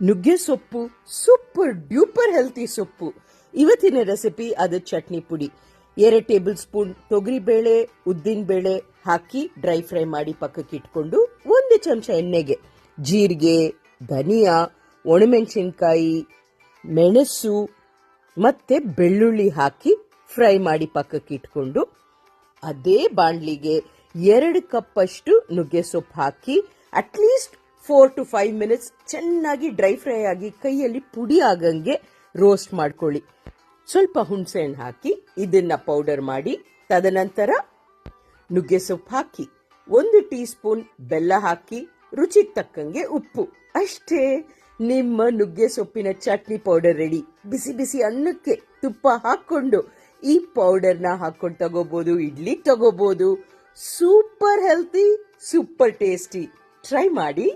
ನುಗ್ಗೆ ಸೊಪ್ಪು, super duper healthy ಸೊಪ್ಪು. ಇವತ್ತಿನ ರೆಸಿಪಿ ಅದು ಚಟ್ನಿ ಪುಡಿ. ಎರಡು ಟೇಬಲ್ ಸ್ಪೂನ್ ತೊಗರಿಬೇಳೆ ಉದ್ದಿನ ಬೇಳೆ ಹಾಕಿ ಡ್ರೈ ಫ್ರೈ ಮಾಡಿ ಪಕ್ಕಕ್ಕೆ ಇಟ್ಕೊಂಡು ಒಂದು ಚಮಚ ಎಣ್ಣೆಗೆ ಜೀರಿಗೆ, ಧನಿಯಾ, ಒಣಮೆಣಸಿನ್ಕಾಯಿ, ಮೆಣಸು ಮತ್ತೆ ಬೆಳ್ಳುಳ್ಳಿ ಹಾಕಿ ಫ್ರೈ ಮಾಡಿ ಪಕ್ಕಕ್ಕೆ ಇಟ್ಕೊಂಡು ಅದೇ ಬಾಣ್ಲಿಗೆ ಎರಡು ಕಪ್ ಅಷ್ಟು ನುಗ್ಗೆ ಸೊಪ್ಪು ಹಾಕಿ at least four to five minutes ಚೆನ್ನಾಗಿ ಡ್ರೈ ಫ್ರೈ ಆಗಿ ಕೈಯಲ್ಲಿ ಪುಡಿ ಆಗಂಗೆ ರೋಸ್ಟ್ ಮಾಡ್ಕೊಳ್ಳಿ. ಸ್ವಲ್ಪ ಹುಣಸೆ ಹಣ್ಣು ಹಾಕಿ, ಇದನ್ನ ಪೌಡರ್ ಮಾಡಿ, ತದನಂತರ ನುಗ್ಗೆ ಸೊಪ್ಪು ಹಾಕಿ, ಒಂದು ಟೀ ಸ್ಪೂನ್ ಬೆಲ್ಲ ಹಾಕಿ, ರುಚಿಗೆ ತಕ್ಕಂಗೆ ಉಪ್ಪು. ಅಷ್ಟೇ, ನಿಮ್ಮ ನುಗ್ಗೆ ಸೊಪ್ಪಿನ ಚಟ್ನಿ ಪೌಡರ್ ರೆಡಿ ಬಿಸಿ ಬಿಸಿ ಅನ್ನಕ್ಕೆ ತುಪ್ಪ ಹಾಕೊಂಡು ಈ ಪೌಡರ್ನ ಹಾಕೊಂಡು ತಗೋಬಹುದು ಇಡ್ಲಿ ತಗೋಬಹುದು super healthy super tasty try ಮಾಡಿ.